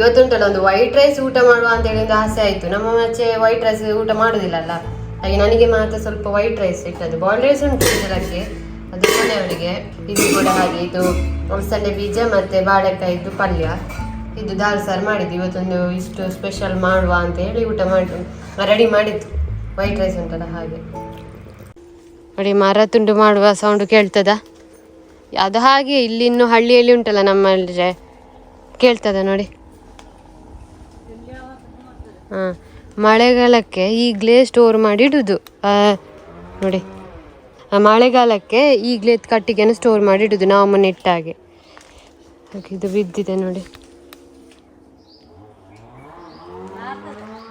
ಇವತ್ತುಂಟಲ್ಲ, ಒಂದು white rice ಊಟ ಮಾಡುವ ಅಂತ ಹೇಳಿ ಒಂದು ಆಸೆ ಆಯ್ತು. ನಮ್ಮ ಮಚ್ಚೆ ವೈಟ್ ರೈಸ್ ಊಟ ಮಾಡುದಿಲ್ಲಲ್ಲ? ಹಾಗೆ ನನಗೆ ಮಾತ್ರ ಸ್ವಲ್ಪ ವೈಟ್ ರೈಸ್ ಇಟ್ಟದ್ದು. ಬಾಯ್ಲ್ ರೈಸ್ ಉಂಟು ಇದಕ್ಕೆ ಅದು ಮನೆಯವರಿಗೆ. ಇದು ಕೂಡ ಹಾಗೆ, ಇದು ಅಲಸಂಡೆ ಬೀಜ ಮತ್ತೆ ಬಾಳೆಕಾಯಿದ್ದು ಪಲ್ಯ. ಇದು ದಾಲ್ ಸಾರು ಮಾಡಿದ್ದು. ಇವತ್ತೊಂದು ಇಷ್ಟು ಸ್ಪೆಷಲ್ ಮಾಡುವ ಅಂತ ಹೇಳಿ ಊಟ ಮಾಡಿ ರೆಡಿ ಮಾಡಿದ್ದು. ವೈಟ್ ರೈಸ್ ಉಂಟಲ್ಲ ಹಾಗೆ. ನೋಡಿ ಮರ ತುಂಡು ಮಾಡುವ ಸೌಂಡ್ ಕೇಳ್ತದ? ಅದು ಹಾಗೆ, ಇಲ್ಲಿ ಇನ್ನು ಹಳ್ಳಿಯಲ್ಲಿ ಉಂಟಲ್ಲ ನಮ್ಮಲ್ಲಿ, ಕೇಳ್ತದ ನೋಡಿ? ಹಾಂ ಮಳೆಗಾಲಕ್ಕೆ ಈಗಲೇ ಸ್ಟೋರ್ ಮಾಡಿ ಇಡುದು. ನೋಡಿ. ಮಳೆಗಾಲಕ್ಕೆ ಈಗಲೇ ಕಟ್ಟಿಗೆನ ಸ್ಟೋರ್ ಮಾಡಿ ಇಡುದು ನಾವು ಮನೆ ಇಟ್ಟ ಇದು ಬಿದ್ದಿದೆ ನೋಡಿ.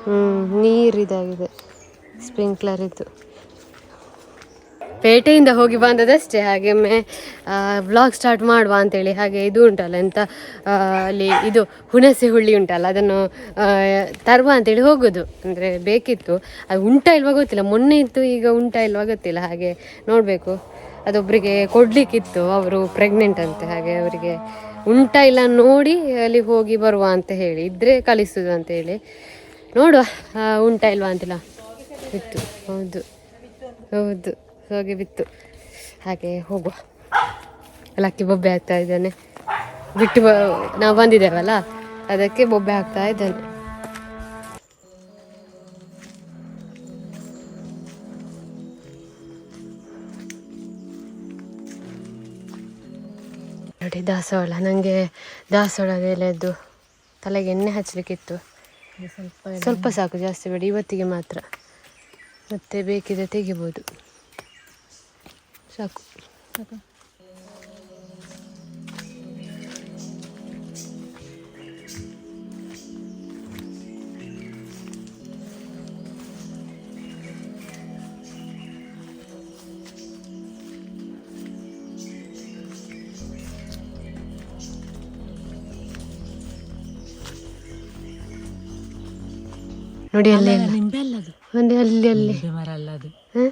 ಹ್ಞೂ ನೀರು ಇದಾಗಿದೆ ಸ್ಪ್ರಿಂಕ್ಲರ್ ಇದ್ದು. ಪೇಟೆಯಿಂದ ಹೋಗಿ ಬಂದದಷ್ಟೇ, ಹಾಗೆ ಒಮ್ಮೆ ವ್ಲಾಗ್ ಸ್ಟಾರ್ಟ್ ಮಾಡುವ ಅಂತೇಳಿ ಹಾಗೆ ಇದು ಉಂಟಲ್ಲ, ಎಂತ ಅಲ್ಲಿ ಇದು ಹುಣಸೆ ಹುಳಿ ಉಂಟಲ್ಲ, ಅದನ್ನು ತರುವ ಅಂತೇಳಿ ಹೋಗೋದು, ಅಂದರೆ ಬೇಕಿತ್ತು. ಅದು ಉಂಟಾ ಇಲ್ವಾ ಗೊತ್ತಿಲ್ಲ, ಮೊನ್ನೆ ಇತ್ತು, ಈಗ ಉಂಟಾ ಇಲ್ವಾ ಗೊತ್ತಿಲ್ಲ, ಹಾಗೆ ನೋಡಬೇಕು. ಅದೊಬ್ಬರಿಗೆ ಕೊಡಲಿಕ್ಕಿತ್ತು, ಅವರು ಪ್ರೆಗ್ನೆಂಟ್ ಅಂತೆ, ಹಾಗೆ ಅವರಿಗೆ ಉಂಟಾ ಇಲ್ಲ ನೋಡಿ ಅಲ್ಲಿ ಹೋಗಿ ಬರುವ ಅಂತ ಹೇಳಿ, ಇದ್ರೆ ಕಲಿಸುದು ಅಂತ ಹೇಳಿ. ನೋಡುವ ಉಂಟಾ ಇಲ್ವಾ ಅಂತಿಲ್ಲ. ಇತ್ತು, ಹೌದು ಹೌದು. ಹೋಗಿ ಬಿತ್ತು. ಹಾಗೆ ಹೋಗುವ. ಲಕ್ಕಿ ಬೊಬ್ಬೆ ಹಾಕ್ತಾ ಇದ್ದಾನೆ. ಬಿಟ್ಟು ನಾವು ಬಂದಿದ್ದೇವಲ್ಲ ಅದಕ್ಕೆ ಬೊಬ್ಬೆ ಹಾಕ್ತಾ ಇದ್ದಾನೆ. ನೋಡಿ ದಾಸವಾಳ ನನಗೆ ದಾಸವಾಳ ಎಲೆದ್ದು ತಲೆಗೆ ಎಣ್ಣೆ ಹಚ್ಚಲಿಕ್ಕಿತ್ತು ಸ್ವಲ್ಪ ಸ್ವಲ್ಪ ಸಾಕು ಜಾಸ್ತಿ ಬೇಡಿ ಇವತ್ತಿಗೆ ಮಾತ್ರ. ಮತ್ತೆ ಬೇಕಿದ್ರೆ ತೆಗಿಬೋದು. ಸಾಕು ನೋಡಿ ಅಲ್ಲಿ ಎಲ್ಲ. ನಿಂಬೆ ಅಲ್ಲ ಅದು ಒಂದು ಅಲ್ಲಿ ಅಲ್ಲಿ ನಿಂಬೆ ಮರ ಅಲ್ಲ ಅದು ಹ?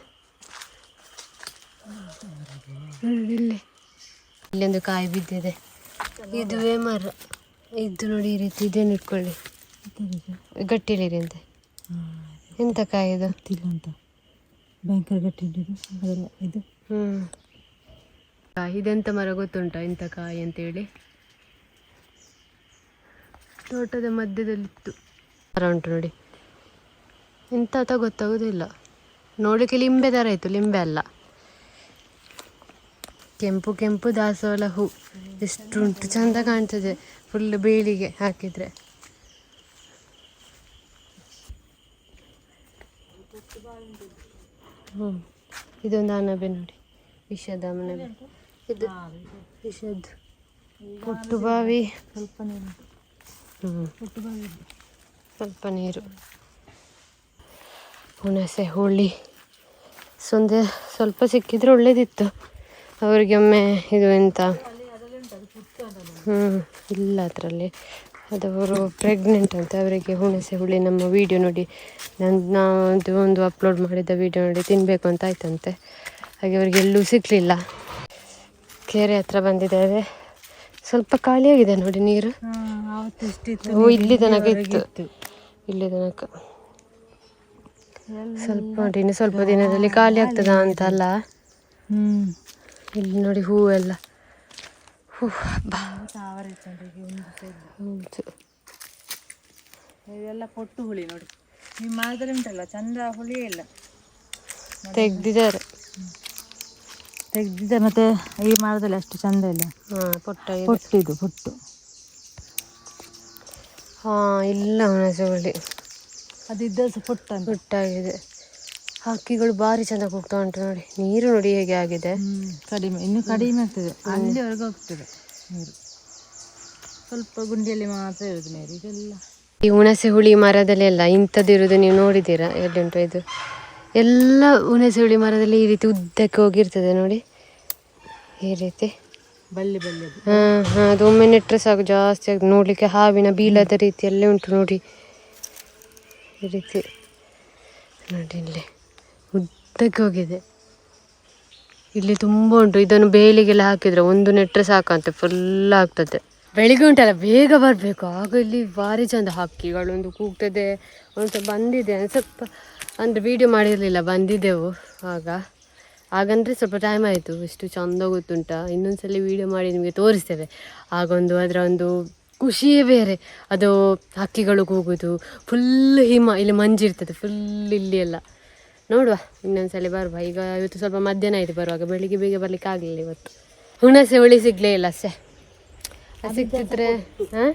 ನೋಡಿ ಇಲ್ಲಿ. ಇಲ್ಲೊಂದು ಕಾಯಿ ಬಿದ್ದಿದೆ. ಇದುವೇ ಮರ. ಇದು ನೋಡಿ ಈ ರೀತಿ ಇದೇನು ಇಟ್ಕೊಳ್ಳಿ. ಗಟ್ಟಿಲಿರಿಂತೆ ಎಂತ ಕಾಯಿ ಇದು? ಅಂತ. ಭಯಂಕರ ಗಟ್ಟಿ ಇದು. ಹ್ಞೂ ಕಾಯಿ ಇದೆಂತ ಮರ ಗೊತ್ತುಂಟಾ? ಇಂಥ ಕಾಯಿ ಅಂತೇಳಿ? ತೋಟದ ಮಧ್ಯದಲ್ಲಿತ್ತು. ಮರ ಉಂಟು ನೋಡಿ. ಎಂತ ಅಂತ ಗೊತ್ತಾಗೋದಿಲ್ಲ. ನೋಡಲಿಕ್ಕೆ ಲಿಂಬೆ ಥರ ಇತ್ತು. ಲಿಂಬೆ ಅಲ್ಲ. ಕೆಂಪು ಕೆಂಪು ದಾಸವಾಳ ಹೂ ಎಷ್ಟುಂಟು ಚಂದ ಕಾಣ್ತದೆ ಫುಲ್ ಬೇಳಿಗೆ ಹಾಕಿದ್ರೆ. ಹ್ಞೂ ಇದೊಂದು ಅನಬೆ ನೋಡಿ. ವಿಷದ ಅಣಬೆ ಇದು ವಿಷದ್ದು ಪುಟ್ಟು ಬಾವಿ. ಸ್ವಲ್ಪ ನೀರು ಸ್ವಲ್ಪ ನೀರು. ಹುಣಸೆ ಹುಳಿ. ಸೊಂದೆ ಸ್ವಲ್ಪ ಸಿಕ್ಕಿದ್ರೆ ಒಳ್ಳೇದಿತ್ತು. ಅವರಿಗೆ ಒಮ್ಮೆ ಇದು ಎಂತ? ಹ್ಞೂ ಇಲ್ಲ ಅದರಲ್ಲಿ. ಅದವರು ಪ್ರೆಗ್ನೆಂಟ್ ಅಂತ ಅವರಿಗೆ ಹುಣಸೆ ಹುಳಿ ನಮ್ಮ ವಿಡಿಯೋ ನೋಡಿ. ನನ್ನ ನಾವು ಒಂದು ಅಪ್ಲೋಡ್ ಮಾಡಿದ ವಿಡಿಯೋ ನೋಡಿ ತಿನ್ನಬೇಕು ಅಂತ ಆಯ್ತಂತೆ. ಹಾಗೆ ಅವರಿಗೆ ಎಲ್ಲೂ ಸಿಗಲಿಲ್ಲ ಕೆರೆ ಹತ್ರ ಬಂದಿದ್ದೇವೆ ಸ್ವಲ್ಪ ಖಾಲಿಯಾಗಿದೆ ನೋಡಿ ನೀರು. ಓ ಇಲ್ಲಿ ತನಕ ಇತ್ತು. ಇಲ್ಲಿ ತನಕ. ಸ್ವಲ್ಪ ನೋಡಿ ಇನ್ನು ಸ್ವಲ್ಪ ದಿನದಲ್ಲಿ ಖಾಲಿ ಆಗ್ತದ ಅಂತ ಅಲ್ಲ ಹ್ಮ್. ಇಲ್ಲಿ ನೋಡಿ ಹೂವೆಲ್ಲ ಹೂ ಬಾ ಹೌದು ಇದೆಲ್ಲ ಪೊಟ್ಟು ಹುಳಿ ನೋಡಿ. ನೀವು ಮರದಲ್ಲಿ ಉಂಟಲ್ಲ ಚಂದ ಹುಳಿ ಇಲ್ಲ ತೆಗ್ದಿದ್ದಾರೆ. ತೆಗ್ದಿದೆ ಮತ್ತೆ ಈ ಮರದಲ್ಲಿ ಅಷ್ಟು ಚಂದ ಇಲ್ಲ. ಹಾ ಪುಟ್ಟ ಇದೆ ಪೊಟ್ಟು. ಹಾ ಇಲ್ಲ ಹುಣಸೆ ಹುಳಿ. ಅದಿದ್ದ ಪುಟ್ಟ ಪುಟ್ಟಾಗಿದೆ. ಹಕ್ಕಿಗಳು ಭಾರಿ ಚಂದ ಹೋಗ್ತಾ ಉಂಟು ನೋಡಿ. ನೀರು ನೋಡಿ ಹೇಗೆ ಆಗಿದೆ. ಕಡಿಮೆ ಇನ್ನು ಕಡಿಮೆ ಆಗ್ತದೆ. ಅಲ್ಲಿವರೆಗೂ ಹೋಗ್ತದೆ ನೀರು. ಸ್ವಲ್ಪ ಗುಂಡಿಯಲ್ಲಿ ಮಾತ್ರ ಇರುದು ನೀರು ಇದೆಲ್ಲ. ಈ ಹುಣಸೆ ಹುಳಿ ಮರದಲ್ಲೆಲ್ಲ ಇಂಥದ್ದಿರೋದು ನೀವು ನೋಡಿದ್ದೀರಾ? ಎಲ್ಲಿಂಟು ಇದು? ಎಲ್ಲ ಹುಣಸೆ ಹುಳಿ ಮರದಲ್ಲಿ ಈ ರೀತಿ ಉದ್ದಕ್ಕೆ ಹೋಗಿರ್ತದೆ ನೋಡಿ. ಈ ರೀತಿ. ಬಳ್ಳಿ ಬಳ್ಳಿ ಹಾಂ ಹಾಂ ಅದು ಒಮ್ಮೆ ನೆಟ್ಟರೆ ಸಾಕು ಜಾಸ್ತಿ ಆಗಿ ನೋಡಲಿಕ್ಕೆ ಹಾವಿನ ಬೀಲದ ರೀತಿಯಲ್ಲೇ ಉಂಟು ನೋಡಿ. ಈ ರೀತಿ. ನೋಡಿ ಇಲ್ಲಿ. ಉದ್ದಕ್ಕೆ ಹೋಗಿದೆ. ಇಲ್ಲಿ ತುಂಬ ಉಂಟು. ಇದನ್ನು ಬೇಲಿಗೆಲ್ಲ ಹಾಕಿದರೆ ಒಂದು ನೆಟ್ಟರೆ ಸಾಕಂತೆ ಫುಲ್ ಆಗ್ತದೆ. ಬೆಳಿಗ್ಗೆ ಉಂಟಲ್ಲ, ಬೇಗ ಬರಬೇಕು. ಆಗ ಇಲ್ಲಿ ಭಾರಿ ಚಂದ ಹಕ್ಕಿಗಳೊಂದು ಕೂಗ್ತದೆ. ಒಂದು ಸ್ವಲ್ಪ ಬಂದಿದೆ. ಸ್ವಲ್ಪ ಅಂದರೆ ವೀಡಿಯೋ ಮಾಡಿರಲಿಲ್ಲ, ಬಂದಿದ್ದೆವು ಆಗ. ಹಾಗಂದ್ರೆ ಸ್ವಲ್ಪ ಟೈಮ್ ಆಯಿತು. ಎಷ್ಟು ಚಂದ ಗೊತ್ತುಂಟ. ಇನ್ನೊಂದ್ಸಲ ವೀಡಿಯೋ ಮಾಡಿ ನಿಮಗೆ ತೋರಿಸ್ತೇವೆ. ಆಗೊಂದು ಅದರ ಒಂದು ಖುಷಿಯೇ ಬೇರೆ. ಅದು ಹಕ್ಕಿಗಳು ಕೂಗುದು. ಫುಲ್ ಹಿಮ, ಇಲ್ಲಿ ಮಂಜಿರ್ತದೆ ಫುಲ್ ಇಲ್ಲಿ ಎಲ್ಲ. ನೋಡುವ ಇನ್ನೊಂದ್ಸಲ ಬರುವ. ಈಗ ಇವತ್ತು ಸ್ವಲ್ಪ ಮಧ್ಯಾಹ್ನ ಆಯಿತು ಬರುವಾಗ ಬೆಳಿಗ್ಗೆ ಬೇಗ ಬರ್ಲಿಕ್ಕೆ ಆಗಲಿಲ್ಲ ಇವತ್ತು. ಹುಣಸೆ ಹುಳಿ ಸಿಗಲೇ ಇಲ್ಲ ಸೆ ಸಿಕ್ತಿದ್ರೆ ಹಾಂ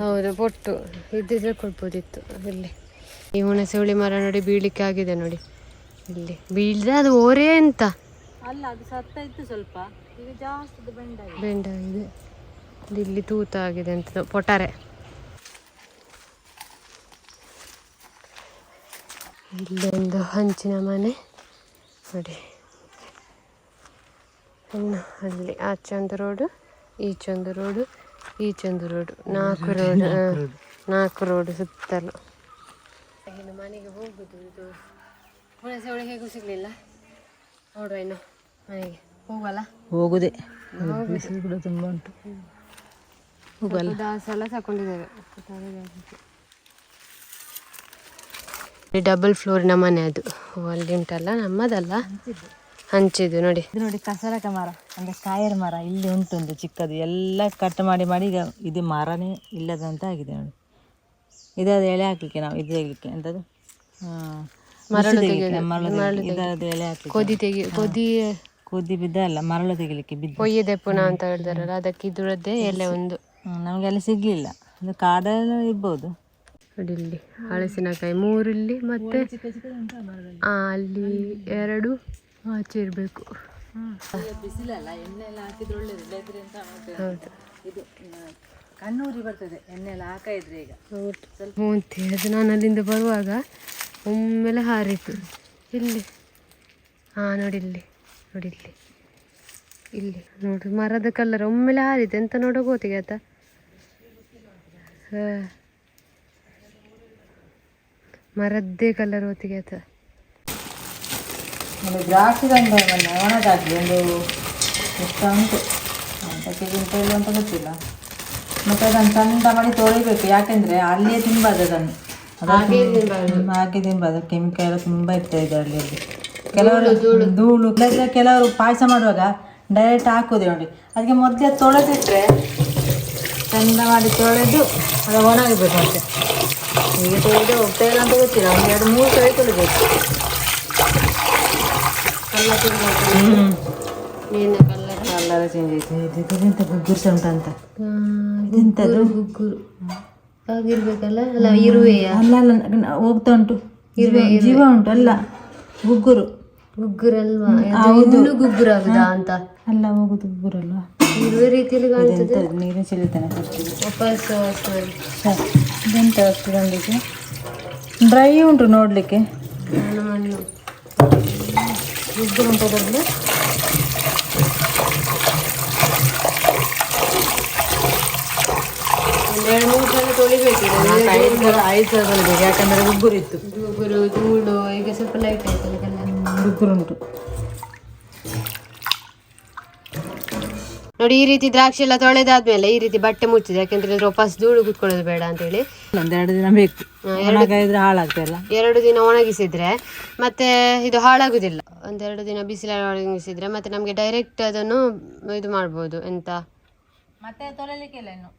ಹೌದು ಪೊಟ್ಟು. ಇದ್ದಿದ್ರೆ ಕೊಡ್ಬೋದಿತ್ತು ಇಲ್ಲಿ. ಈ ಹುಣಸೆ ಹುಳಿ ಮರ ನೋಡಿ ಬೀಳಿಕ್ಕೆ ಆಗಿದೆ ನೋಡಿ. ಇಲ್ಲಿ ಬೀಳ್ದೆ ಅದು ಓರೇ ಅಂತ. ಅಲ್ಲ ಅದು ಸತ್ತ ಇತ್ತು ಸ್ವಲ್ಪ. ಈಗ ಜಾಸ್ತಿ ಬೆಂಡ ಬೆಂಡ ಇದೆ ಇಲ್ಲಿ ತೂತ ಆಗಿದೆ ಅಂತ ಪೊಟಾರೆ. ಇಲ್ಲೊಂದು ಹಂಚಿನ ಮನೆ. ನೋಡಿ. ಇನ್ನು ಅಲ್ಲಿ ಆಚೊಂದು ರೋಡು ಈಚೊಂದು ರೋಡು ಈಚೊಂದು ರೋಡು. ನಾಲ್ಕು ರೋಡ್ ನಾಲ್ಕು ರೋಡ್. ಸುತ್ತಲೂ. ಇನ್ನು ಮನೆಗೆ ಹೋಗುದು ಇದು ಹುಣಸೆ ಒಳಗೆ ಹೇಗೂ ಸಿಗಲಿಲ್ಲ. ನೋಡುವ ಇನ್ನು ಮನೆಗೆ. ಹೋಗಲ್ಲ? ಹೋಗುದೆ. ಬಿಸಿಲು ಕೂಡ ತುಂಬ ಉಂಟು. ಹೋಗಲ್ಲ. ದಾಸ ಎಲ್ಲ ತಗೊಂಡಿದ್ದೇವೆ ಡಬಲ್ ಫ್ಲೋರಿನ ಮನೆ ಅದು. ಅಲ್ಲಿ ಉಂಟಲ್ಲ ನಮ್ಮದಲ್ಲ? ಹಂಚಿದ್ದು ನೋಡಿ. ಇದು ನೋಡಿ ಕಸರಕ ಮರ ಅಂದ್ರೆ ಕಾಯರ್ ಮರ ಇಲ್ಲಿ ಉಂಟು ಒಂದು ಚಿಕ್ಕದು. ಎಲ್ಲ ಕಟ್ ಮಾಡಿ ಮಾಡಿ ಈಗ ಇದು ಮರನೇ ಇಲ್ಲದಂತ ಆಗಿದೆ ನೋಡಿ. ಇದಾದ ಎಳೆ ಹಾಕ್ಲಿಕ್ಕೆ ನಾವು ಇದು ತೆಗಿಲಿಕ್ಕೆ ಎಂತದ್ದು ಮರಳು ಎಳೆ ಹಾಕ್ಲಿಕ್ಕೆ. ಕೊದಿ ತೆಗಿ ಕೊದಿ ಕುದಿ ಬಿದ್ದ ಅಲ್ಲ ಮರಳು ತೆಗಿಲಿಕ್ಕೆ ಬಿದ್ದು. ಪುನಃ ಅಂತ ಹೇಳ್ತಾರಲ್ಲ ಅದಕ್ಕೆ ಇದ್ರದ್ದೇ ಎಲೆ ಒಂದು. ಹ್ಮ್, ನಮ್ಗೆ ಅಲ್ಲಿ ಸಿಗ್ಲಿಲ್ಲ. ಕಾಡಲ್ಲಿ ಇರ್ಬೋದು. ನೋಡಿ ಇಲ್ಲಿ ಹಳಸಿನಕಾಯಿ ಮೂರು ಇಲ್ಲಿ ಮತ್ತೆ ಅಲ್ಲಿ ಎರಡು ಆಚೆ ಇರಬೇಕು. ಬಿಸಿಲಲ್ಲ ಎಣ್ಣೆ ಎಲ್ಲ ಹಾಕಿದ್ರೆ ಒಳ್ಳೇದು. ಇಲ್ಲದ್ರೆ ಅಂತ ಹೌದು. ಇದು ಕಣ್ಣೂರಿ ಬರ್ತದೆ ಎಣ್ಣೆ ಎಲ್ಲ ಹಾಕ ಇದ್ರೆ ಈಗ. ಹೌದು. ಮೂಂತಿ ಅದು ನಾನು ಅಲ್ಲಿಂದ ಬರುವಾಗ ಒಮ್ಮೆಲೆ ಹಾರಿತು ಇಲ್ಲಿ. ಹಾಂ ನೋಡಿ ಇಲ್ಲಿ ನೋಡಿ ಇಲ್ಲಿ. ಇಲ್ಲಿ ನೋಡಿ ಮರದ ಕಲರ್ ಒಮ್ಮೆಲೆ ಹಾರಿತು ಎಂತ ನೋಡೋ ಗೊತ್ತಿಗೆ ಆತ? ಹಾಂ. ಮರದ್ದೇ ಕಲರ್ ಹೊತ್ತಿಗೆ ಆತ ಒಂದು ದ್ರಾಕ್ಷಿ ಒಣಗಾಕಿ ಒಂದು ಇಷ್ಟ ಉಂಟು. ಅಂತ ಕೆಜಿ ಉಂಟು ಇಲ್ಲ ಅಂತ ಗೊತ್ತಿಲ್ಲ. ಮತ್ತೆ ಅದನ್ನು ಚಂದ ಮಾಡಿ ತೊಳಿಬೇಕು ಯಾಕೆಂದ್ರೆ ಅಲ್ಲಿಯೇ ತಿನ್ಬಾರ್ದು ಅದನ್ನು. ಹಾಗೆ ತಿನ್ಬಾರ್ದು. ಕೆಮಿಕಲ್ ಎಲ್ಲ ತುಂಬ ಇರ್ತದೆ ಇದರಲ್ಲಿ ಅಲ್ಲಿ. ಕೆಲವರು ಧೂಳು ಕೆಲವರು ಪಾಯಸ ಮಾಡುವಾಗ ಡೈರೆಕ್ಟ್ ಹಾಕೋದೆ ನೋಡಿ. ಅದಕ್ಕೆ ಮೊದಲೇ ತೊಳೆದಿಟ್ರೆ ಚಂದ ಮಾಡಿ ತೊಳೆದು ಅದು ಒಣಗಬೇಕು ಮತ್ತೆ ಈಗ ತೊಳೆದು ಹೋಗ್ತಾ ಇಲ್ಲ ಅಂತ ಗೊತ್ತಿಲ್ಲ ಒಂದು ಎರಡು ಮೂರು ಸಲ ತೊಳಿಬೇಕು ನೀರಿನ ಕಲ್ಲರ್ ಕಲ್ಲರ ಚೇಂಜ್ ಐತೆ ಇದೆಂತ ಗುಗ್ಗುರು ಸಹ ಉಂಟಂತ ಇದೆಂತದು ಗುಗ್ಗುರು ಆಗಿರ್ಬೇಕಲ್ಲ ಅಲ್ಲ ಇರುವೆಯ ಅಲ್ಲ ಅಲ್ಲ ಹೋಗ್ತಾ ಉಂಟು ಜೀವ ಜೀವ ಉಂಟು ಅಲ್ಲ ಗುಗ್ಗುರು ಗುಗ್ಗುರಲ್ವಾ ಗುಗ್ಗುರ ಗುಗ್ಗುರು ಆಗುದಾ ಅಂತ ಅಲ್ಲ ಹೋಗುದು ಗುಗ್ಗುರಲ್ವಾ ಇರುವೆ ರೀತಿಯಲ್ಲಿ ಕಾಣ್ತದೆ. ನೀರು ಫಸ್ಟಿಗೆ ವಾಪಸ್ ಇದೆಂತ ಅಷ್ಟು ಡ್ರೈ ಉಂಟು ನೋಡಲಿಕ್ಕೆ. ಮಣ್ಣು. ಉಂಟು ಅದರಲ್ಲಿ? ಒಂದು ಎರಡು ಮೂರು ಸಲ ತೊಳಿಬೇಕಿದೆ ಐದು ಸಲ ತೊಳಿಬೇಕು ಯಾಕಂದ್ರೆ ಉಬ್ಬುರಿತ್ತು ಇತ್ತು ಗುಗ್ಗುರು ಧೂಳು ಈಗ ಸ್ವಲ್ಪ ಲೈಟ್ ಆಯ್ತು ಅದಕ್ಕೆಲ್ಲ ಗುಗ್ಗುರು ನೋಡಿ ಈ ರೀತಿ ದ್ರಾಕ್ಷಿ ಎಲ್ಲ ತೊಳೆದಾದ್ಮೇಲೆ ಈ ರೀತಿ ಬಟ್ಟೆ ಮುಚ್ಚಿದೆ ಯಾಕೆಂದ್ರೆ ಇದ್ರ ವಾಪಸ್ ಧೂಳು ಕುತ್ಕೊಳ್ಳೋದು ಬೇಡ ಅಂತೇಳಿ. ಒಂದೆರಡು ದಿನ ಬೇಕು. ಹಾಳಾಗ್ತಲ್ಲ ಎರಡು ದಿನ ಒಣಗಿಸಿದ್ರೆ ಮತ್ತೆ ಇದು ಹಾಳಾಗುದಿಲ್ಲ. ಒಂದೆರಡು ದಿನ ಬಿಸಿಲಲ್ಲಿ ಒಣಗಿಸಿದ್ರೆ ಮತ್ತೆ ನಮಗೆ ಡೈರೆಕ್ಟ್ ಅದನ್ನು ಇದು ಮಾಡ್ಬೋದು ಎಂತ? ಮತ್ತೆ ತೊಳಿಲಿಕ್ಕಿಲ್ಲ ಇನ್ನು.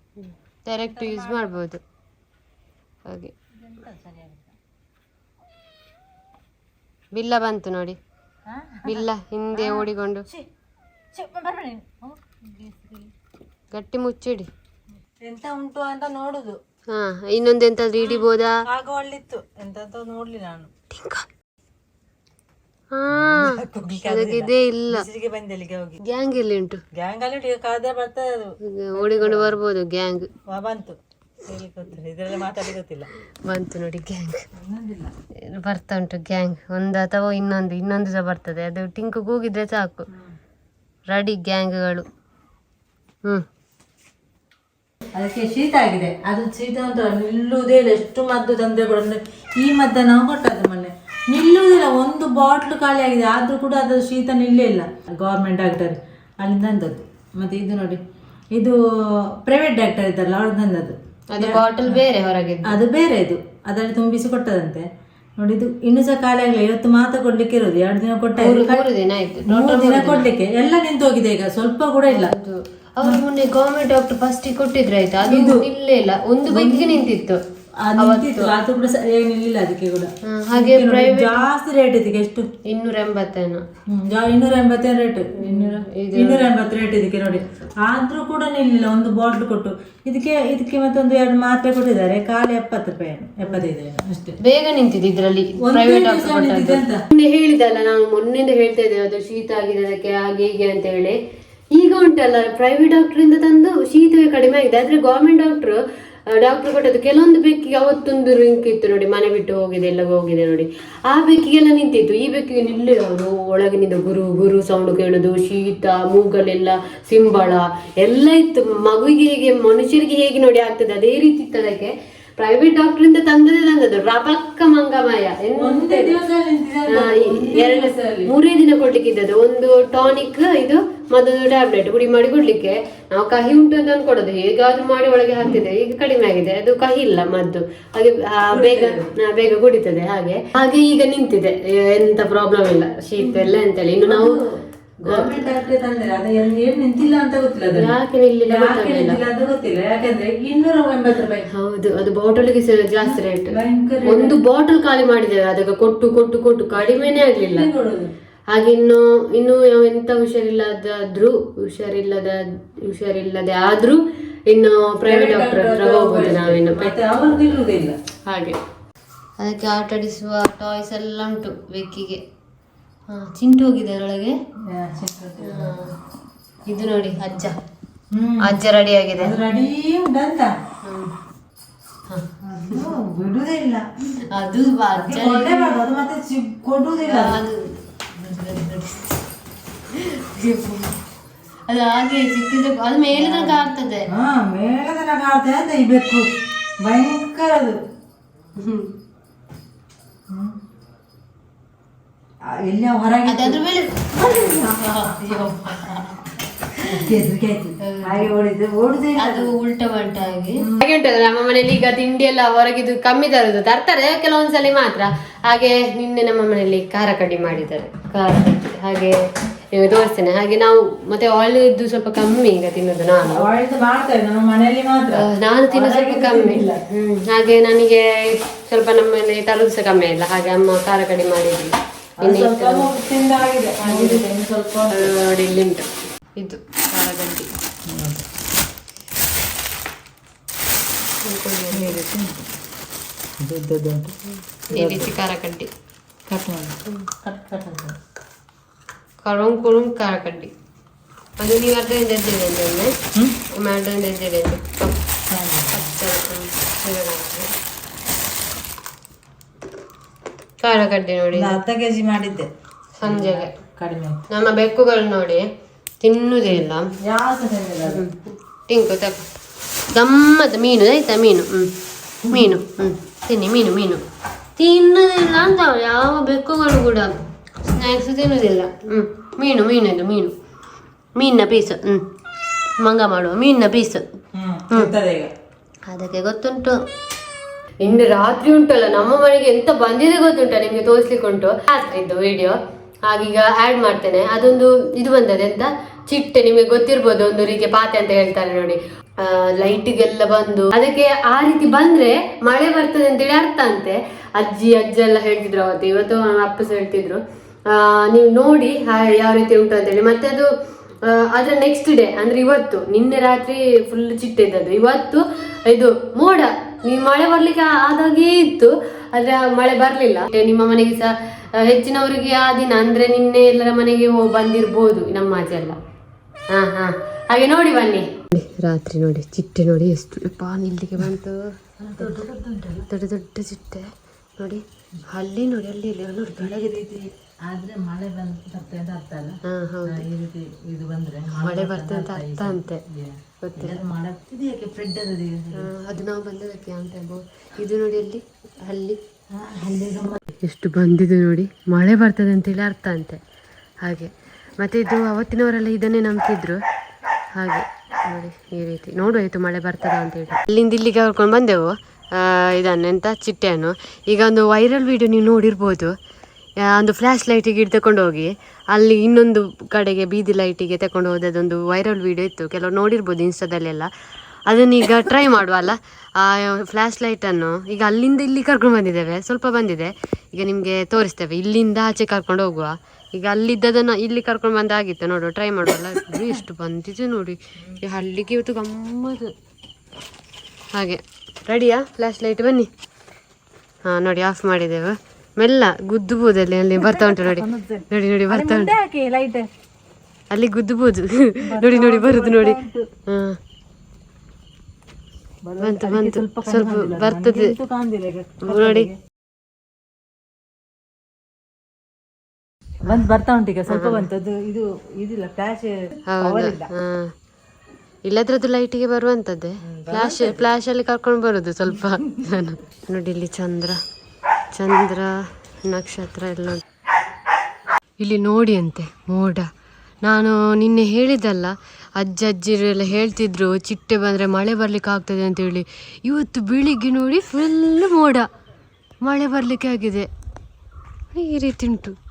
ಡೈರೆಕ್ಟ್ ಯೂಸ್ ಮಾಡ್ಬೋದು. ಹಾಗೆ. ಬಿಲ್ಲ ಬಂತು ನೋಡಿ. ಬಿಲ್ಲ ಹಿಂದೆ ಓಡಿಕೊಂಡು. ಗಟ್ಟಿ ಮುಚ್ಚಿಡಿ. ಎಂತ ಉಂಟು ಅಂತ ನೋಡುದು. ಹಾ ಇನ್ನೊಂದು ಎಂತಾದ್ರೂ ಹಿಡಿಬೋದಾ? ಆಗ ಒಳ್ಳಿತ್ತು. ಎಂತ ನೋಡ್ಲಿ ನಾನು. ಹಾ ಅದಕ್ಕೆ ಇದೇ ಇಲ್ಲ. ಬಂದೆ ಅಲ್ಲಿಗೆ ಹೋಗಿ? ಗ್ಯಾಂಗ್ ಎಲ್ಲಿ ಉಂಟು? ಗ್ಯಾಂಗ್ ಅಲ್ಲಿ ಕಾದ್ರೆ ಬರ್ತದೆ ಅದು ಓಡಿಕೊಂಡು ಬರ್ಬೋದು ಗ್ಯಾಂಗ್. ಬಂತು. ಇದರಲ್ಲಿ ಮಾತಾಡಿ ಗೊತ್ತಿಲ್ಲ. ಬಂತು ನೋಡಿ ಗ್ಯಾಂಗ್. ಬರ್ತಾ ಉಂಟು ಗ್ಯಾಂಗ್? ಒಂದು ಅಥವಾ ಇನ್ನೊಂದು ಇನ್ನೊಂದು ಸಹ ಬರ್ತದೆ. ಅದು ಟಿಂಕು ಕೂಗಿದ್ರೆ ಸಾಕು. ರೆಡಿ ಗ್ಯಾಂಗ್ಗಳು. ಅದಕ್ಕೆ ಶೀತ ಆಗಿದೆ. ಅದು ಶೀತ ಅಂತ ನಿಲ್ಲುವುದೇ ಇಲ್ಲ. ಎಷ್ಟು ಮದ್ದು ತಂದೆ ಕೂಡ ಈ ಮದ್ದ ನಾವು ಕೊಟ್ಟದ್ದು ಮೊನ್ನೆ. ನಿಲ್ಲುವುದಿಲ್ಲ. ಒಂದು ಬಾಟ್ಲು ಖಾಲಿ ಆಗಿದೆ. ಆದ್ರೂ ಕೂಡ ಅದು ಶೀತ ನಿಲ್ಲೇ ಇಲ್ಲ. ಗೌರ್ಮೆಂಟ್ ಡಾಕ್ಟರ್ ಅಲ್ಲಿಂದ ಅಂದದ್ದು ಮತ್ತೆ ಇದು ನೋಡಿ. ಇದು ಪ್ರೈವೇಟ್ ಡಾಕ್ಟರ್ ಇದ್ದಲ್ಲ ಅವ್ರು ತಂದದ್ದು. ಅದು ಬಾಟಲ್ ಬೇರೆ ಹೊರಗೆ ಅದು ಬೇರೆ ಇದು. ಅದರಲ್ಲಿ ತುಂಬಿಸಿ ಕೊಟ್ಟದಂತೆ. ನೋಡಿ ಇದು ಇನ್ನು ಸಹ ಖಾಲಿ ಆಗಲಿಲ್ಲ. ಇವತ್ತು ಮಾತ್ರ ಕೊಡ್ಲಿಕ್ಕೆ ಇರೋದು. ಎರಡು ದಿನ ಕೊಟ್ಟ. ಮೂರು ದಿನ ಆಯ್ತು. ಮೂರು ದಿನ ಕೊಡ್ಲಿಕ್ಕೆ. ಎಲ್ಲ ನಿಂತು ಹೋಗಿದೆ ಈಗ. ಸ್ವಲ್ಪ ಕೂಡ ಇಲ್ಲ. ಅವರು ಮೊನ್ನೆ ಗವರ್ಮೆಂಟ್ ಡಾಕ್ಟರ್ ಫಸ್ಟ್ ಕೊಟ್ಟಿದ್ರು ಆಯ್ತಾ? ಅದು ಇಲ್ಲೇ ಇಲ್ಲ. ಒಂದು ಬೈಕ್ಗೆ ನಿಂತಿತ್ತು. ಅದು ನಿಂತಿತ್ತು. ಅದು ಕೂಡ ಸರಿಯಾಗಿ ನಿಲ್ಲಿಲ್ಲ ಅದಕ್ಕೆ ಕೂಡ. ಹಾಗೆ ನೋಡಿ, ಜಾಸ್ತಿ ರೇಟ್ ಇದಕ್ಕೆ ಎಷ್ಟು? ಇನ್ನೂರ ಎಂಬತ್ತೇನೋ ಹ್ಮ್, ಜಾ- ಇನ್ನೂರ ಎಂಬತ್ತೇನು ರೇಟ್ ಇನ್ನೂರ ಇನ್ನೂರ ಎಂಬತ್ತು ರೇಟ್ ಇದಕ್ಕೆ ನೋಡಿ. ಆದ್ರೂ ಕೂಡ ನಿಲ್ಲಿಲ್ಲ ಒಂದು ಬಾಟ್ಲ್ ಕೊಟ್ಟು. ಇದಕ್ಕೆ ಇದಕ್ಕೆ ಮತ್ತೊಂದು ಎರಡು ಮಾತ್ರೆ ಕೊಟ್ಟಿದ್ದಾರೆ. ಖಾಲಿ ಎಪ್ಪತ್ತು ರೂಪಾಯಿ ಏನು, ಎಪ್ಪತ್ತೈದು ಏನು? ಅಷ್ಟೇ. ಬೇಗ ನಿಂತಿದೆ ಇದ್ರಲ್ಲಿ ಪ್ರೈವೇಟ್ ಡಾಕ್ಟರ್ ಅಂತ. ಮೊನ್ನೆ ಹೇಳಿದಲ್ಲ ನಾನು ಮೊನ್ನೆಯಿಂದ ಹೇಳ್ತಾ ಇದ್ದೇವೆ ಅದು ಶೀತ ಆಗಿದೆ ಅದಕ್ಕೆ ಹಾಗೆ ಹೀಗೆ ಅಂತ ಹೇಳಿ. ಈಗ ಉಂಟಲ್ಲ ಪ್ರೈವೇಟ್ ಇಂದ ತಂದು ಶೀತವೇ ಕಡಿಮೆ ಆಗಿದೆ. ಆದ್ರೆ ಗೌರ್ಮೆಂಟ್ ಡಾಕ್ಟರ್ ಡಾಕ್ಟರ್ ಕೊಟ್ಟದ್ದು ಕೆಲವೊಂದು ಬೆಕ್ಕಿಗೆ ಅವತ್ತೊಂದು ರಿಂಕ್ ಇತ್ತು ನೋಡಿ, ಮನೆ ಬಿಟ್ಟು ಹೋಗಿದೆ, ಎಲ್ಲ ಹೋಗಿದೆ ನೋಡಿ. ಆ ಬೆಕ್ಕಿಗೆಲ್ಲ ನಿಂತಿತ್ತು. ಈ ಬೆಕ್ಕಿಗೆ ನಿಲ್ಲೇ ಅವರು ಒಳಗಿನಿಂದ ಗುರು ಗುರು ಸೌಂಡ್ ಕೇಳೋದು, ಶೀತ, ಮೂಗಲೆಲ್ಲ ಸಿಂಬಳ, ಎಲ್ಲ ಇತ್ತು. ಮಗುವಿಗೆ ಹೇಗೆ, ಮನುಷ್ಯರಿಗೆ ಹೇಗೆ ನೋಡಿ ಆಗ್ತದೆ. ಅದೇ ರೀತಿ ಇತ್ತು ಅದಕ್ಕೆ. ಪ್ರೈವೇಟ್ ಡಾಕ್ಟರ್ ಇಂದ ತಂದದೇ ತಂದದ್ದು ರಬಕ್ಕ ಮಂಗಮಯ. ಎಂತ? ಎರಡು ಮೂರೇ ದಿನ ಕೊಡ್ಲಿಕ್ಕೆ ಇದ್ದದ್ದು ಒಂದು ಟಾನಿಕ್ ಇದು ಮತ್ತೊಂದು ಟ್ಯಾಬ್ಲೆಟ್ ಪುಡಿ ಮಾಡಿ ಕೊಡ್ಲಿಕ್ಕೆ. ನಾವು ಕಹಿ ಉಂಟು ಅಂತ ಅನ್ಕೊಡೋದು ಹೇಗಾದ್ರೂ ಮಾಡಿ ಒಳಗೆ ಹಾಕ್ತಿದೆ ಈಗ ಕಡಿಮೆ ಆಗಿದೆ. ಅದು ಕಹಿ ಇಲ್ಲ ಮದ್ದು. ಹಾಗೆ ಬೇಗ ಬೇಗ ಕುಡಿತದೆ. ಹಾಗೆ ಹಾಗೆ ಈಗ ನಿಂತಿದೆ. ಎಂತ ಪ್ರಾಬ್ಲಮ್ ಇಲ್ಲ. ಶೀತ ಎಲ್ಲ ಅಂತೇಳಿ ಇನ್ನು ನಾವು ಗೌರ್ಮೆಂಟ್ ಡಾಕ್ಟರ್ ತಂದ್ರೆ ಅದು ಏನು ಏನು ನಿಂತಿಲ್ಲ ಅಂತ ಗೊತ್ತಿಲ್ಲ ಅದು ಯಾಕೆ ನಿಲ್ಲಿಲ್ಲ ಯಾಕೆ ನಿಂತಿಲ್ಲ ಅದು ಗೊತ್ತಿಲ್ಲ. ಯಾಕಂದ್ರೆ ಇನ್ನೂರ ಎಂಬತ್ತು ರೂಪಾಯಿ. ಹೌದು ಅದು ಬಾಟಲ್ಗೆ ಜಾಸ್ತಿ ರೇಟ್ ಭಯಂಕರ ಒಂದು ಬಾಟಲ್ ಖಾಲಿ ಮಾಡಿದ್ದೇವೆ ಅದಕ್ಕೆ ಕೊಟ್ಟು ಕೊಟ್ಟು ಕೊಟ್ಟು ಕಡಿಮೆನೇ ಆಗ್ಲಿಲ್ಲ. ಕೊಡೋದು. ಹಾಗೆ ಇನ್ನು ಇನ್ನು ಎಂತ ಹುಷಾರಿಲ್ಲದಾದ್ರೂ ಹುಷಾರಿಲ್ಲದ ಹುಷಾರಿಲ್ಲದೆ ಆದ್ರೂ ಇನ್ನು ಪ್ರೈವೇಟ್ ಡಾಕ್ಟರ್ ಹತ್ರ ಹೋಗ್ಬೋದು ನಾವಿನ್ನು ಮತ್ತೆ ಅವರು ನಿಲ್ಲುವುದಿಲ್ಲ ಹಾಗೆ. ಅದಕ್ಕೆ ಆಟಾಡಿಸುವ ಟಾಯ್ಸ್ ಎಲ್ಲ ಉಂಟು ಬೆಕ್ಕಿಗೆ ಚಿಂಟು ಹೋಗಿದೆ ಅದರೊಳಗೆ. ಹಾ, ಇದು ನೋಡಿ ಅಜ್ಜ. ಅಜ್ಜ ರೆಡಿ ಆಗಿದೆ ರೆಡಿ ಉಂಟಂತ ಬಿಡುವುದೇ ಇಲ್ಲ. ಅದು ಅಜ್ಜ ಅದು ಮತ್ತೆ ಕೊಡುವುದಿಲ್ಲ ಅದು. ಅದು ಹಾಗೆ ಸಿಕ್ಕಿದ್ರೆ ಅದು ಮೇಲೆ ತನಕ ಆಗ್ತದೆ. ಮೇಲೆ ತನಕ ಆಡ್ತದೆ ಅಂತ ಈ ಬೆಕ್ಕು ಭಯಂಕರ ಅದು. ಎಲ್ಲಿ ಹೊರಗೆ ಅದ್ರ ಮೇಲೆ ಹಾಗೆ ಓಡಿದ್ದು ಓಡುದೇ ಅದು ಉಲ್ಟ ಹಾಗೆ ನಮ್ಮ ಮನೇಲಿ ಈಗ ತಿಂಡಿ ಎಲ್ಲ ಹೊರಗಿದು ಕಮ್ಮಿ ತರುದು. ತರ್ತಾರೆ ಕೆಲವೊಂದ್ಸಲಿ ಮಾತ್ರ. ಹಾಗೆ ನಿನ್ನೆ ನಮ್ಮ ಮನೆಯಲ್ಲಿ ಖಾರ ಕಡಿ ಮಾಡಿದ್ದಾರೆ. ಖಾರ ಕಡ್ಡಿ. ಹಾಗೆ ನಿಮಗೆ ತೋರಿಸ್ತೇನೆ ಹಾಗೆ ನಾವು ಮತ್ತೆ ಆಯಿಲ್ದು ಸ್ವಲ್ಪ ಕಮ್ಮಿ ಈಗ ತಿನ್ನೋದು ನಾನು. ಅವಳಿದ್ದು ನಮ್ಮ ಮನೆಯಲ್ಲಿ ಮಾತ್ರ. ನಾನು ತಿನ್ನೋ ಸ್ವಲ್ಪ ಕಮ್ಮಿ. ಹ್ಮ್ ಹಾಗೆ ನನಗೆ ಸ್ವಲ್ಪ ನಮ್ಮ ಮನೆ ತರೋದು ಸಹ ಕಮ್ಮಿ ಇಲ್ಲ. ಹಾಗೆ ಅಮ್ಮ ಖಾರ ಕಡಿ ಮಾಡಿದ್ವಿ ಅದು ಸ್ವಲ್ಪ ಮುಟ್ಟಿಂದ ಆಗಿದೆ ಆಗಿದೆ ಇನ್ನು ಸ್ವಲ್ಪ ಅದು ನೋಡಿ ಇಲ್ಲಿ ಉಂಟು ಇದು ಖಾರ ಕಡ್ಡಿ ದೊಡ್ಡದುಂಟು ಈ ರೀತಿ ಖಾರ ಕಡ್ಡಿ ಕಟ್ ಮಾಡಿ ಕಟ್ ಕಟ್ ಅಂತ ಕರುಂ ಕುರುಂ ಖಾರ ಕಡ್ಡಿ ಅದು ನೀವು ಅರ್ಧದಿಂದ ಎದ್ದಿದೆ ಅಂದ್ರೆ ಒಮ್ಮೆ ಅರ್ಧದಿಂದ ಎದ್ದಿದೆ ಅಂದ್ರೆ ಕಪ್ ಹಚ್ಚ ಖಾರ ಕಡ್ಡಿ ನೋಡಿ. ಒಂದು ಅರ್ಧ ಕೆ ಜಿ ಮಾಡಿದ್ದೆ. ಸಂಜೆಗೆ. ಕಡಿಮೆ ಆಯ್ತು. ನಮ್ಮ ಬೆಕ್ಕುಗಳು ನೋಡಿ ತಿನ್ನುದೇ ಇಲ್ಲ. ಅದು? ಟಿಂಕು ತಕ್ಕ ಗಮ್ಮತ್. ಮೀನು ಆಯ್ತಾ? ಮೀನು. ಹ್ಞೂ ಮೀನು. ಹ್ಞೂ ತಿನ್ನಿ. ಮೀನು ಮೀನು. ತಿನ್ನುದಿಲ್ಲ ಅಂತ ಯಾವ ಬೆಕ್ಕುಗಳು ಕೂಡ. ಸ್ನ್ಯಾಕ್ಸ್ ತಿನ್ನುದಿಲ್ಲ. ಹ್ಞೂ ಮೀನು ಮೀನು ಇದು ಮೀನು. ಮೀನಿನ ಪೀಸ್ ಹ್ಞೂ ಮಂಗ ಮಾಡುವ ಮೀನಿನ ಪೀಸ್ ಹ್ಮ್. ಇರ್ತದೆ ಈಗ. ಅದಕ್ಕೆ ಗೊತ್ತುಂಟು. ಇನ್ನು ರಾತ್ರಿ ಉಂಟಲ್ಲ, ನಮ್ಮ ಮನೆಗೆ ಎಂತ ಬಂದಿದೆ ಗೊತ್ತುಂಟ ನಿಮ್ಗೆ ತೋರಿಸ್ಲಿಕ್ಕೆ ಉಂಟು ಇದ್ದು ವಿಡಿಯೋ ಹಾಗೀಗ ಆ್ಯಡ್ ಮಾಡ್ತೇನೆ. ಅದೊಂದು ಇದು ಬಂದದೆ ಎಂತ? ಚಿಟ್ಟೆ, ನಿಮಗೆ ಗೊತ್ತಿರ್ಬೋದು, ಒಂದು ರೀತಿಯ ಪಾತೆ ಅಂತ ಹೇಳ್ತಾರೆ ನೋಡಿ. ಲೈಟಿಗೆಲ್ಲ ಬಂದು. ಅದಕ್ಕೆ ಆ ರೀತಿ ಬಂದ್ರೆ ಮಳೆ ಬರ್ತದೆ ಅಂತೇಳಿ ಅರ್ಥ ಅಂತೆ. ಅಜ್ಜಿ, ಅಜ್ಜ ಎಲ್ಲ ಹೇಳ್ತಿದ್ರು ಅವತ್ತು. ಇವತ್ತು ಅಪ್ಪಸ ಹೇಳ್ತಿದ್ರು. ನೀವು ನೋಡಿ ಯಾವ ರೀತಿ ಉಂಟು ಅಂತೇಳಿ ಮತ್ತೆ ಅದು ಅದ್ರ ನೆಕ್ಸ್ಟ್ ಡೇ ಅಂದ್ರೆ ಇವತ್ತು, ನಿನ್ನೆ ರಾತ್ರಿ ಫುಲ್ ಚಿಟ್ಟೆ ಇದ್ದದ್ದು. ಇವತ್ತು ಇದು ಮೋಡ. ಮಳೆ ಬರ್ಲಿಕ್ಕೆ ಆದಾಗೆ ಇತ್ತು ಆದ್ರೆ ಮಳೆ ಬರ್ಲಿಲ್ಲ. ನಿಮ್ಮ ಮನೆಗೆ ಸಹ ಹೆಚ್ಚಿನವರಿಗೆ ಆ ದಿನ ಅಂದ್ರೆ ನಿನ್ನೆ ಎಲ್ಲರ ಮನೆಗೆ ಹೋಗಿ ಬಂದಿರ್ಬೋದು ನಮ್ಮ ಆಚೆ ಎಲ್ಲ. ಹಾ ಹಾ. ಹಾಗೆ ನೋಡಿ ಬನ್ನಿ. ರಾತ್ರಿ ನೋಡಿ ಚಿಟ್ಟೆ ನೋಡಿ ಎಷ್ಟು ಇಲ್ಲಿಗೆ ನಿಲ್ಲಿಗೆ ಬಂತು. ದೊಡ್ಡ ದೊಡ್ಡ ಚಿಟ್ಟೆ. ನೋಡಿ ಅಲ್ಲಿ ನೋಡಿ ಅಲ್ಲಿ ಇಲ್ಲಿ ನೋಡಿ ಬೆಳಗ್ಗೆ ಆದ್ರೆ ಮಳೆ ಬಂದ್ ಬರ್ತದೆ ಅಂತ ಅರ್ಥ ಅಲ್ಲ? ಹಾ ಹೌದು. ಈ ರೀತಿ ಇದು ಬಂದ್ರೆ ಮಳೆ ಬರ್ತದೆ ಅಂತ ಅರ್ಥ ಅಂತೆ. ಮಳೆ ಅದು ನಾವು ಬಂದದಕ್ಕೆ ಅಂತ ಹೇಳ್ಬೋದು. ಇದು ನೋಡಿ ಅಲ್ಲಿ ಅಲ್ಲಿ. ಎಷ್ಟು ಬಂದಿದೆ ನೋಡಿ. ಮಳೆ ಬರ್ತದೆ ಅಂತೇಳಿ ಅರ್ಥ ಅಂತೆ. ಹಾಗೆ. ಮತ್ತೆ ಇದು ಅವತ್ತಿನವರೆಲ್ಲ ಇದನ್ನೇ ನಂಬ್ತಿದ್ರು. ಹಾಗೆ ನೋಡಿ ಈ ರೀತಿ. ನೋಡಾಯ್ತು ಮಳೆ ಬರ್ತದ ಅಂತೇಳಿ ಅಲ್ಲಿಂದ ಇಲ್ಲಿಗೆ ಕರ್ಕೊಂಡು ಬಂದೆವು. ಇದನ್ನೆಂತ? ಚಿಟ್ಟೆಯನ್ನು. ಈಗ ಒಂದು ವೈರಲ್ ವಿಡಿಯೋ ನೀವು ನೋಡಿರ್ಬೋದು. ಒಂದು ಫ್ಲ್ಯಾಶ್ ಲೈಟಿಗೆ ತಗೊಂಡು ಹೋಗಿ. ಅಲ್ಲಿ ಇನ್ನೊಂದು ಕಡೆಗೆ ಬೀದಿ ಲೈಟಿಗೆ ತಗೊಂಡು ಹೋದದೊಂದು ವೈರಲ್ ವಿಡಿಯೋ ಇತ್ತು. ಕೆಲವರು ನೋಡಿರ್ಬೋದು ಇನ್ಸ್ಟಾದಲ್ಲೆಲ್ಲ. ಅದನ್ನ ಈಗ ಟ್ರೈ ಮಾಡುವ, ಅಲ್ಲ? ಆ ಫ್ಲ್ಯಾಶ್ ಲೈಟನ್ನು ಈಗ ಅಲ್ಲಿಂದ ಇಲ್ಲಿ ಕರ್ಕೊಂಡು ಬಂದಿದ್ದೇವೆ. ಸ್ವಲ್ಪ ಬಂದಿದೆ. ಈಗ ನಿಮಗೆ ತೋರಿಸ್ತೇವೆ. ಇಲ್ಲಿಂದ ಆಚೆ ಕರ್ಕೊಂಡು ಹೋಗುವ. ಈಗ ಅಲ್ಲಿದ್ದದನ್ನು ಇಲ್ಲಿ ಕರ್ಕೊಂಡು ಬಂದಾಗಿತ್ತು. ನೋಡು ಟ್ರೈ ಮಾಡುವಲ್ಲ ಎಷ್ಟು ಬಂದಿದೆ ನೋಡಿ. ಹಳ್ಳಿಗೆ ಇವತ್ತು ಗಮ್ಮತ್ತು ಹಾಗೆ ರೆಡಿಯಾ ಫ್ಲ್ಯಾಶ್ ಲೈಟ್ ಬನ್ನಿ. ಹಾಂ, ನೋಡಿ ಆಫ್ ಮಾಡಿದ್ದೇವೆ. ಮೆಲ್ಲ ಗುದ್ದುಬಹುದು ಅಲ್ಲಿ ಬರ್ತಾ ಉಂಟು ನೋಡಿ. ನೋಡಿ ನೋಡಿ ಬರ್ತಾ ಉಂಟು. ಅಲ್ಲಿ ಗುದ್ದುಬೋದು. ನೋಡಿ ನೋಡಿ ಬರುದು ನೋಡಿ. ಬಂತು ಬಂತು. ಸ್ವಲ್ಪ ಬರ್ತದೆ. ನೋಡಿ. ಬಂದ್ ಬರ್ತಾ ಉಂಟು ಈಗ ಸ್ವಲ್ಪ ಬಂತದ್ದು ಇದು ಇದಿಲ್ಲ ಫ್ಲಾಶ್ ಇಲ್ಲದ್ರದ್ದು ಲೈಟಿಗೆ ಬರುವಂತದ್ದೇ? ಫ್ಲಾಶ್ ಫ್ಲಾಶ್ ಅಲ್ಲಿ ಕರ್ಕೊಂಡು ಬರುದು ಸ್ವಲ್ಪ. ನೋಡಿ ಇಲ್ಲಿ ಚಂದ್ರ. ಚಂದ್ರ ನಕ್ಷತ್ರ ಎಲ್ಲ. ಇಲ್ಲಿ ನೋಡಿ ಅಂತೆ, ಮೋಡ. ನಾನು ನಿನ್ನೆ ಹೇಳಿದ್ದಲ್ಲ, ಅಜ್ಜ ಅಜ್ಜಿರೆಲ್ಲ ಹೇಳ್ತಿದ್ರು, ಚಿಟ್ಟೆ ಬಂದರೆ ಮಳೆ ಬರಲಿಕ್ಕೆ ಆಗ್ತದೆ ಅಂತೇಳಿ. ಇವತ್ತು ಬೆಳಿಗ್ಗೆ ನೋಡಿ ಫುಲ್ ಮೋಡ. ಮಳೆ ಬರಲಿಕ್ಕೆ ಆಗಿದೆ. ಈ ರೀತಿ ಉಂಟು.